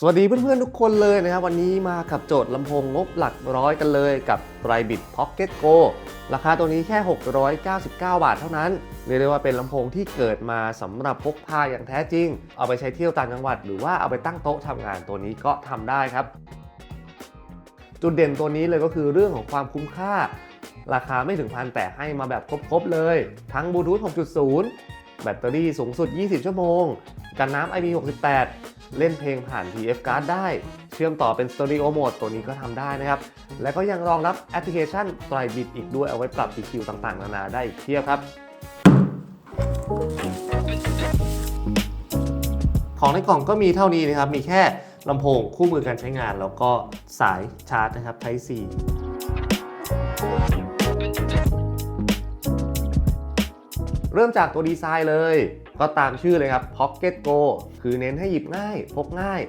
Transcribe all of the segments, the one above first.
สวัสดีเพื่อนๆ ทุกคนเลยนะครับ วันนี้มากับโจทย์ลำโพงงบหลักร้อยกันเลยกับ r i b i t Pocket Go ราคาตัวนี้แค่ 699 บาทเท่านั้น เรียกได้ว่าเป็นลำโพงที่เกิดมาสำหรับพกพาอย่างแท้จริง เอาไปใช้เที่ยวต่างจังหวัด หรือว่าเอาไปตั้งโต๊ะทำงานตัวนี้ก็ทำได้ครับ จุดเด่นตัวนี้เลยก็คือเรื่องของความคุ้มค่า ราคาไม่ถึงพันแต่ให้มาแบบครบๆเลย ทั้งบลูทูธ6.0 แบตเตอรี่สูงสุด 20 ชั่วโมง กันน้ำ IP68 เล่นเพลงผ่าน TF Card ได้ เชื่อมต่อเป็น Stereo Mode ตัวนี้ก็ทำได้นะครับ และก็ยังรองรับแอปพลิเคชัน t r i b i t อีกด้วยเอาไว้ปรับ EQ ต่างๆ นานาได้อีกเพียบครับ ของในกล่องก็มีเท่านี้นะครับ มีแค่ลำโพงคู่มือการใช้งาน แล้วก็สายชาร์จนะครับ Type C เริ่มจากตัวดีไซน์เลย ก็ตามชื่อเลยครับ Pocket Go คือเน้นให้หยิบง่าย พกง่าย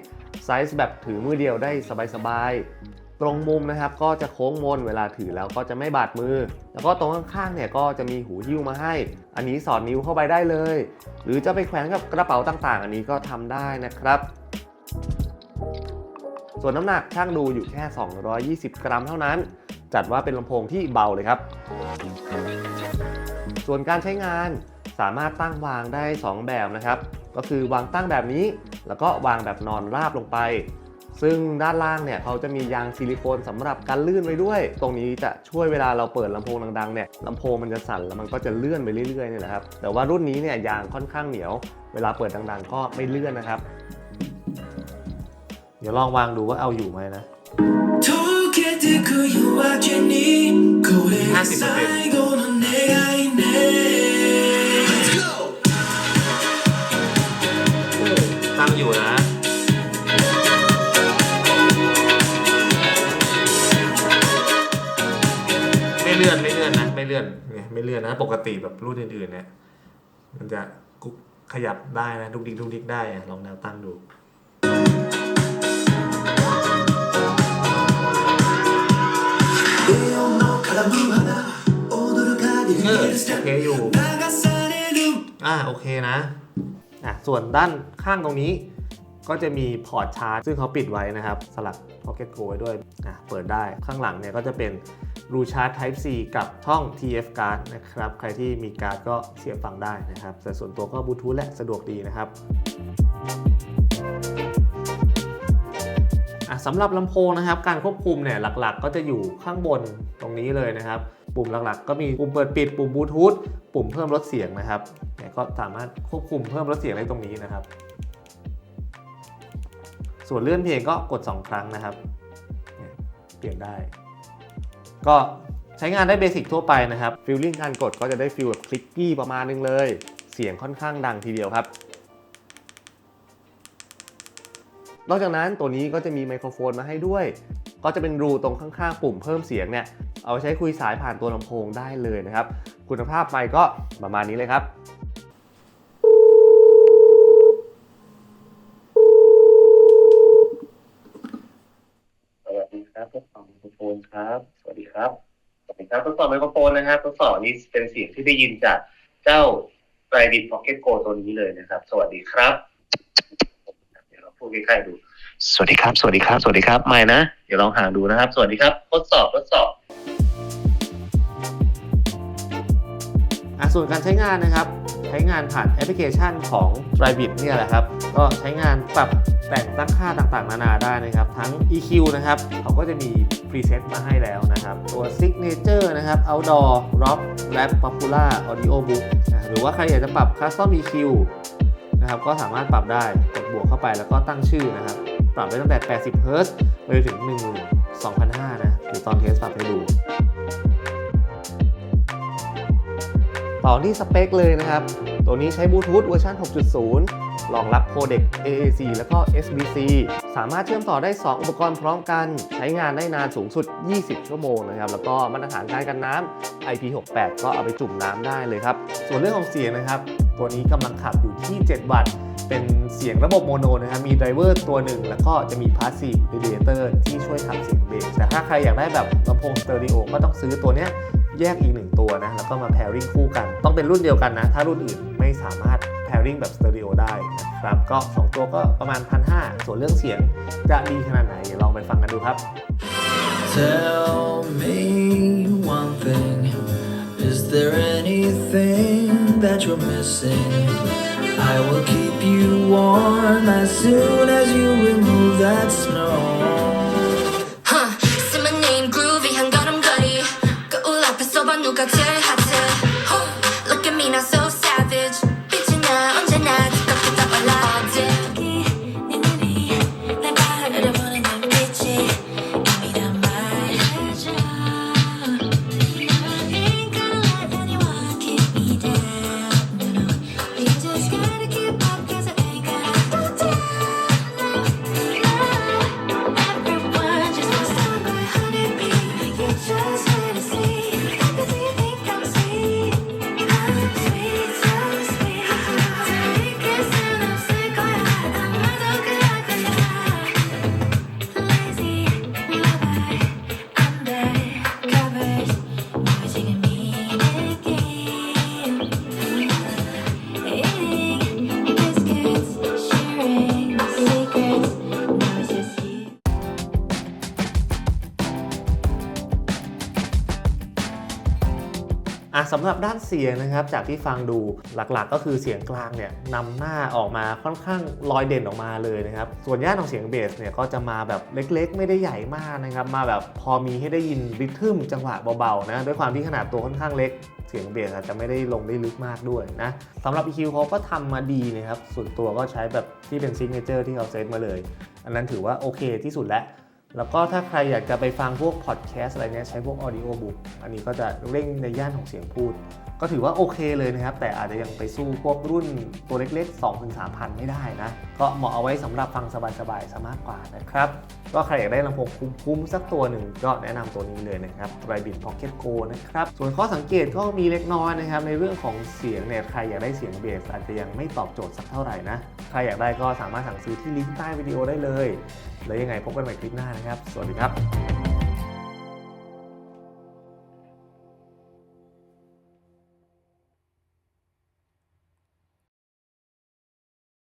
ไซส์แบบถือมือเดียวได้สบายๆ ตรงมุมนะครับก็จะโค้งมนเวลาถือแล้วก็จะไม่บาดมือ แล้วก็ตรงข้างๆเนี่ยก็จะมีหูหิ้วมาให้ อันนี้สอดนิ้วเข้าไปได้เลย หรือจะไปแขวนกับกระเป๋าต่างๆ อันนี้ก็ทำได้นะครับส่วนน้ำหนักช่างดูอยู่แค่ 220 กรัมเท่านั้น จัดว่าเป็นลำโพงที่เบาเลยครับ ส่วนการใช้งานสามารถตั้งวางได้ 2 แบบนะครับ ก็คือวางตั้งแบบนี้ แล้วก็วางแบบนอนราบลงไป ซึ่งด้านล่างเนี่ยเขาจะมียางซิลิโคนสำหรับกันลื่นไว้ด้วย ตรงนี้จะช่วยเวลาเราเปิดลำโพงดังๆเนี่ยลำโพงมันจะสั่นแล้วมันก็จะเลื่อนไปเรื่อยๆนี่แหละครับ แต่ว่ารุ่นนี้เนี่ยยางค่อนข้างเหนียว เวลาเปิดดังๆ ก็ไม่เลื่อนนะครับ เดี๋ยวลองวางดูว่าเอาอยู่ไหมนะ溶け ตั้งอยู่นะ ไม่เลื่อนไม่เลื่อนนะ ไม่เลื่อนเนี่ยไม่เลื่อนนะ ปกติแบบรูดอื่นๆเนี่ย มันจะกุกขยับได้นะทุกดิกทุกดิกได้ลองแนวตั้งดูเดียวน้องคาราบูฮานา โอเคอยู่ อ่าโอเคนะอะส่วนด้านข้างตรงนี้ก็จะมีพอร์ตชาร์จซึ่งเขาปิดไว้นะครับ สลักพ็อกเก็ตโว้ด้วยอะเปิดได้ข้างหลังเนี่ยก็จะเป็นรูชาร์จ Type C กับช่อง TF card นะครับ ใครที่มีการ์ดก็เสียบฟังได้นะครับ แต่ส่วนตัวก็บลูทูธและสะดวกดีนะครับ สำหรับลำโพงนะครับ การควบคุมเนี่ยหลักๆ ก็จะอยู่ข้างบนตรงนี้เลยนะครับ ปุ่มหลักๆ ก็มีปุ่มเปิดปิด ปุ่มบลูทูธปุ่มเพิ่มลดเสียงนะครับเนี่ยก็สามารถควบคุมเพิ่มลดเสียงได้ตรงนี้นะครับ ส่วนเลื่อนเพลงก็กด 2 ครั้งนะครับเนี่ยเปลี่ยนได้ ก็ใช้งานได้เบสิกทั่วไปนะครับฟิลลิ่งการกดก็จะได้ฟิลแบบคลิกกี้ประมาณนึงเลย เสียงค่อนข้างดังทีเดียวครับ นอกจากนั้นตัวนี้ก็จะมีไมโครโฟนมาให้ด้วย ก็จะเป็นรูตรงข้างๆ ปุ่มเพิ่มเสียงเนี่ย เอาไว้ใช้คุยสายผ่านตัวลำโพงได้เลยนะครับ คุณภาพไมค์ก็ประมาณนี้เลยครับสวัสดีครับทดสอบไมโครโฟนครับ สวัสดีครับ สวัสดีครับทดสอบไมโครโฟนนะครับทดสอบนี้เป็นเสียงที่ได้ยินจากเจ้าไ r i บิทพ็อกเก็ตโกตัวนี้เลยนะครับ สวัสดีครับ ดี๋ยวเราพูดใกล้ๆดู สวัสดีครับ สวัสดีครับ สวัสดีครับไม่นะ เดี๋ยวลองหาดูนะครับ สวัสดีครับ ทดสอบ ทดสอบอะส่วนการใช้งานนะครับ ใช้งานผ่านแอปพลิเคชันของ d r i v i t เนี่ยแหละครับ ก็ใช้งานปรับแต่งตั้งค่าต่างๆ นานาได้นะครับ ทั้ง EQ นะครับ เขาก็จะมี preset มาให้แล้วนะครับ ตัว signature นะครับ outdoor rock rap popular audio book นะหรือว่าใครอยากจะปรับ custom EQ นะครับก็สามารถปรับได้กดบวกเข้าไปแล้วก็ตั้งชื่อนะครับ ปรับได้ตั้งแต่ 80 Hz ไปถึง 12,500นะหรือตอนเทสปรับให้ดู ต่อที่สเปคเลยนะครับ ตัวนี้ใช้บลูทูธเวอร์ชัน6.0 รองรับโคเด็ก AAC แล้วก็ SBC สามารถเชื่อมต่อได้ 2 อุปกรณ์พร้อมกัน ใช้งานได้นานสูงสุด 20 ชั่วโมงนะครับ แล้วก็มาตรฐานการกันน้ำ IP68 ก็เอาไปจุ่มน้ำได้เลยครับ ส่วนเรื่องของเสียงนะครับ ตัวนี้กำลังขับอยู่ที่ 7 วัตต์ เป็นเสียงระบบโมโนนะครับ มีไดรเวอร์ตัวหนึ่ง แล้วก็จะมีพาสซีฟเรดิเอเตอร์ที่ช่วยทำเสียงเบส แต่ถ้าใครอยากได้แบบลำโพงสเตอริโอก็ต้องซื้อตัวเนี้ยแยกอีกหนึ่งตัวนะ แล้วก็มา pairing คู่กัน ต้องเป็นรุ่นเดียวกันนะ ถ้ารุ่นอื่นไม่สามารถ pairing แบบสเตอริโอได้นะครับ ก็ 2 ตัวก็ประมาณ 1,500 ส่วนเรื่องเสียงจะดีขนาดไหนลองไปฟังกันดูครับ Tell me one thing. Is there anything that you're missing? I will keep you warm as soon as you remove that snow. Huh, say my name groovy 한 걸음걸이 거울 앞에 서봐 누가 제일 핫해 อะสำหรับด้านเสียงนะครับ จากที่ฟังดูหลักๆ ก็คือเสียงกลางเนี่ยนำหน้าออกมาค่อนข้างลอยเด่นออกมาเลยนะครับ ส่วนย่านของเสียงเบสเนี่ยก็จะมาแบบเล็กๆ ไม่ได้ใหญ่มากนะครับ มาแบบพอมีให้ได้ยินริทึมจังหวะเบาๆนะด้วยความที่ขนาดตัวค่อนข้างเล็กเสียงเบสอาจจะไม่ได้ลงได้ลึกมากด้วยนะสำหรับ EQ เขาก็ทำมาดีนะครับส่วนตัวก็ใช้แบบที่เป็นซิกเนเจอร์ที่เขาเซตมาเลย อันนั้นถือว่าโอเคที่สุดแล้ว แล้วก็ถ้าใครอยากจะไปฟังพวกพอดแคสต์อะไรเนี้ยใช้พวกออดิโอบุ๊กอันนี้ก็จะเร่งในย่านของเสียงพูด ก็ถือว่าโอเคเลยนะครับ แต่อาจจะยังไปสู้พวกรุ่นตัวเล็กๆ 2-3,000 ไม่ได้นะ ก็เหมาะเอาไว้สำหรับฟังสบายๆซะมากกว่านะครับ ก็ใครอยากได้ลำโพงคุ้มๆ สักตัวหนึ่งก็แนะนำตัวนี้เลยนะครับ r i b i t Pocket Go นะครับ ส่วนข้อสังเกตก็มีเล็กน้อยนะครับ ในเรื่องของเสียงเนี่ยใครอยากได้เสียงเบสอาจจะยังไม่ตอบโจทย์สักเท่าไหร่นะ ใครอยากได้ก็สามารถสั่งซื้อที่ลิงก์ใต้วิดีโอได้เลย แล้วยังไงพบกันใหม่คลิปหน้านะครับ สวัสดีครับ